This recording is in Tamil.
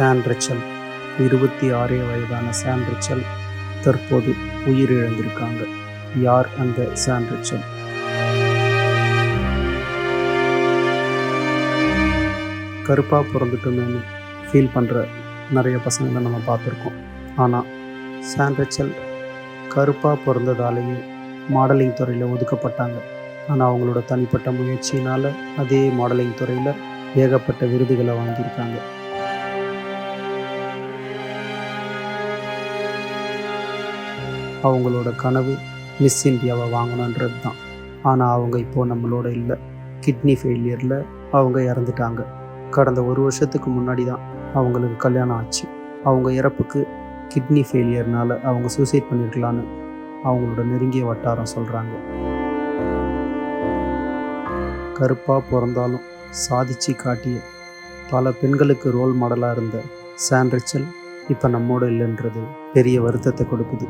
சான் ரிச்சல் இருபத்தி ஆறே வயதான சான் ரிச்சல் தற்போது உயிரிழந்திருக்காங்க. யார் அந்த சான் ரிச்சல் கருப்பாக பிறந்துட்டோமேனு ஃபீல் பண்ணுற நிறைய பசங்களை நம்ம பார்த்துருக்கோம். ஆனால் சான் ரிச்சல் கருப்பாக பிறந்ததாலேயே மாடலிங் துறையில் ஒதுக்கப்பட்டாங்க. ஆனால் அவங்களோட தனிப்பட்ட முயற்சியினால் அதே மாடலிங் துறையில் ஏகப்பட்ட விருதுகளை வாங்கியிருக்காங்க. அவங்களோட கனவு மிஸ் இந்தியாவை வாங்கணுன்றது தான் ஆனால் அவங்க இப்போது நம்மளோட இல்லை. கிட்னி ஃபெயிலியரில் அவங்க இறந்துட்டாங்க. கடந்த ஒரு வருஷத்துக்கு முன்னாடி தான் அவங்களுக்கு கல்யாணம் ஆச்சு. அவங்க இறப்புக்கு கிட்னி ஃபெயிலியர்னால் அவங்க சூசைட் பண்ணியிருக்கலான்னு அவங்களோட நெருங்கிய வட்டாரம் சொல்கிறாங்க கருப்பாக பிறந்தாலும் சாதிச்சு காட்டிய பல பெண்களுக்கு ரோல் மாடலாக இருந்த சாண்ட்ரிச்சல் இப்போ நம்மோட இல்லைன்றது பெரிய வருத்தத்தை கொடுக்குது.